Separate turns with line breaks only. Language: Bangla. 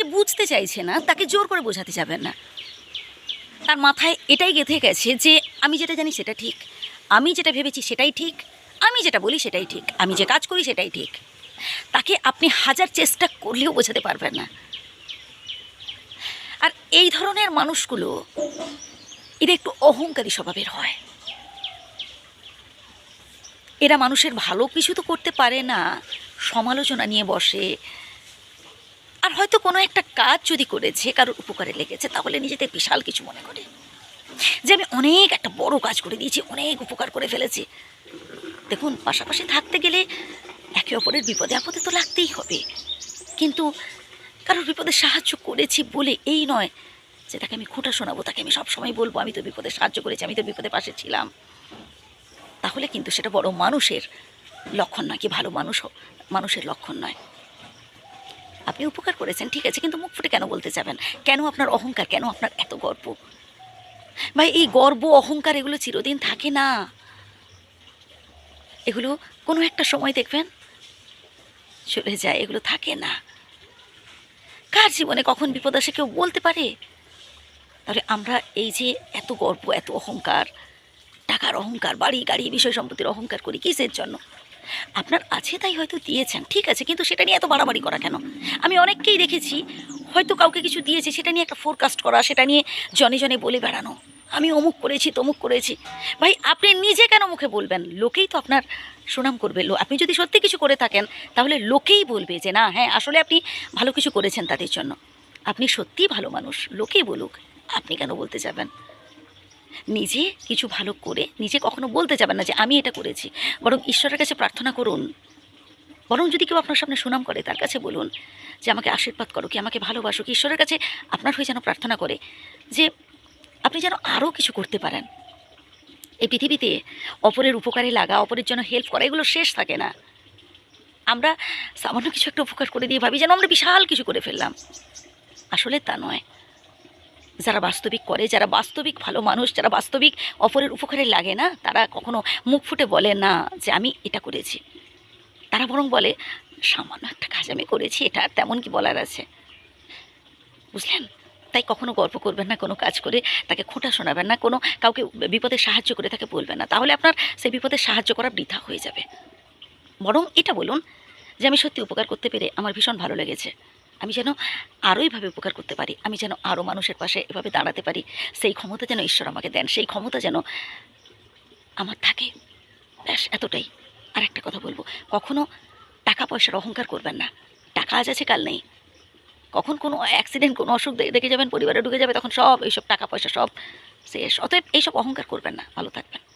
যে বুঝতে চাইছে না, তাকে জোর করে বোঝাতে যাবেন না। তার মাথায় এটাই গেঁথে গেছে যে, আমি যেটা জানি সেটা ঠিক, আমি যেটা ভেবেছি সেটাই ঠিক, আমি যেটা বলি সেটাই ঠিক, আমি যে কাজ করি সেটাই ঠিক। তাকে আপনি হাজার চেষ্টা করলেও বোঝাতে পারবেন না। আর এই ধরনের মানুষগুলো এরা একটু অহংকারী স্বভাবের হয়। এরা মানুষের ভালো কিছু তো করতে পারে না, সমালোচনা নিয়ে বসে হয়তো কোনো একটা কাজ যদি করেছে, কারোর উপকারে লেগেছে, তাহলে নিজেদের বিশাল কিছু মনে করে। যে আমি অনেক একটা বড় কাজ করে দিয়েছি, অনেক উপকার করে ফেলেছি। দেখুন, পাশাপাশি থাকতে গেলে একে অপরের বিপদে আপদে তো লাগতেই হবে। কিন্তু কারোর বিপদে সাহায্য করেছি বলে এই নয় যে তাকে আমি খোঁটা শোনাবো, তাকে আমি সবসময় বলব, আমি তো বিপদে সাহায্য করেছি, আমি তো বিপদে পাশে ছিলাম। তাহলে কিন্তু সেটা বড় মানুষের লক্ষণ নয়, কি ভালো মানুষ মানুষের লক্ষণ নয়। আপনি উপকার করেছেন, ঠিক আছে, কিন্তু মুখ ফুটে কেন বলতে যাবেন? কেন আপনার অহংকার, কেন আপনার এত গর্ব? ভাই, এই গর্ব, অহংকার এগুলো চিরদিন থাকে না। এগুলো কোনো একটা সময় দেখবেন চলে যায়, এগুলো থাকে না। কার জীবনে কখন বিপদ আসে কেউ বলতে পারে? তাহলে আমরা এই যে এত গর্ব, এত অহংকার, টাকার অহংকার, বাড়ি, গাড়ি, বিষয় সম্পত্তির অহংকার করি, কিসের জন্য? আপনার আছে তাই হয়তো দিয়েছেন, ঠিক আছে, কিন্তু সেটা নিয়ে এত বাড়াবাড়ি করা কেন? আমি অনেককেই দেখেছি, হয়তো কাউকে কিছু দিয়েছে, সেটা নিয়ে একটা ফোরকাস্ট করা, সেটা নিয়ে জনে জনে বলে বেড়ানো। আমি অমুক করেছি, তমুক করেছি। ভাই, আপনি নিজে কেন মুখে বলবেন? লোকেই তো আপনার সুনাম করবে। আপনি যদি সত্যি কিছু করে থাকেন, তাহলে লোকেই বলবে যে, না হ্যাঁ আসলে আপনি ভালো কিছু করেছেন তাদের জন্য। আপনি সত্যিই ভালো মানুষ, লোকেই বলুক, আপনি কেন বলতে যাবেন? নিজে কিছু ভালো করে, নিজে কখনো বলতে যাবেন না যে আমি এটা করেছি। বরং ঈশ্বরের কাছে প্রার্থনা করুন। বরং যদি কেউ আপনার সামনে সুনাম করে, তার কাছে বলুন যে আমাকে আশীর্বাদ করো, কি আমাকে ভালোবাসো, কি ঈশ্বরের কাছে আপনার হয়ে যেন প্রার্থনা করে যে আপনি যেন আরও কিছু করতে পারেন। এই পৃথিবীতে অপরের উপকারে লাগা, অপরের জন্য হেল্প করা, এগুলো শেষ থাকে না। আমরা সামান্য কিছু একটা উপকার করে দিয়ে ভাবি যেন আমরা বিশাল কিছু করে ফেললাম। আসলে তা নয়। যারা বাস্তবিক করে, যারা বাস্তবিক ভালো মানুষ, যারা বাস্তবিক অপরের উপকারে লাগে না, তারা কখনো মুখ ফুটে বলে না যে আমি এটা করেছি। তারা বরং বলে, সামান্য একটা কাজ আমি করেছি, এটা তেমন কি বলার আছে? বুঝলেন? তাই কখনো গল্প করবেন না কোনো কাজ করে, তাকে খোঁটা শোনাবেন না, কোনো কাউকে বিপদে সাহায্য করে তাকে বলবেন না। তাহলে আপনার সেই বিপদে সাহায্য করা বৃথা হয়ে যাবে। বরং এটা বলুন যে, আমি সত্যি উপকার করতে পেরে আমার ভীষণ ভালো লেগেছে। আমি যেন আরও এইভাবে উপকার করতে পারি, আমি যেন আরও মানুষের পাশে এভাবে দাঁড়াতে পারি, সেই ক্ষমতা যেন ঈশ্বর আমাকে দেন, সেই ক্ষমতা যেন আমার থাকে। ব্যাস, এতটাই। আর একটা কথা বলব, কখনো টাকা পয়সার অহংকার করবেন না। টাকা আজ আছে, কাল নেই। কখন কোনো অ্যাক্সিডেন্ট কোনো অসুখ দেখে যাবেন, পরিবারে ঢুকে যাবে, তখন সব এইসব টাকা পয়সা সব শেষ। অতএব এইসব অহংকার করবেন না, ভালো থাকবেন।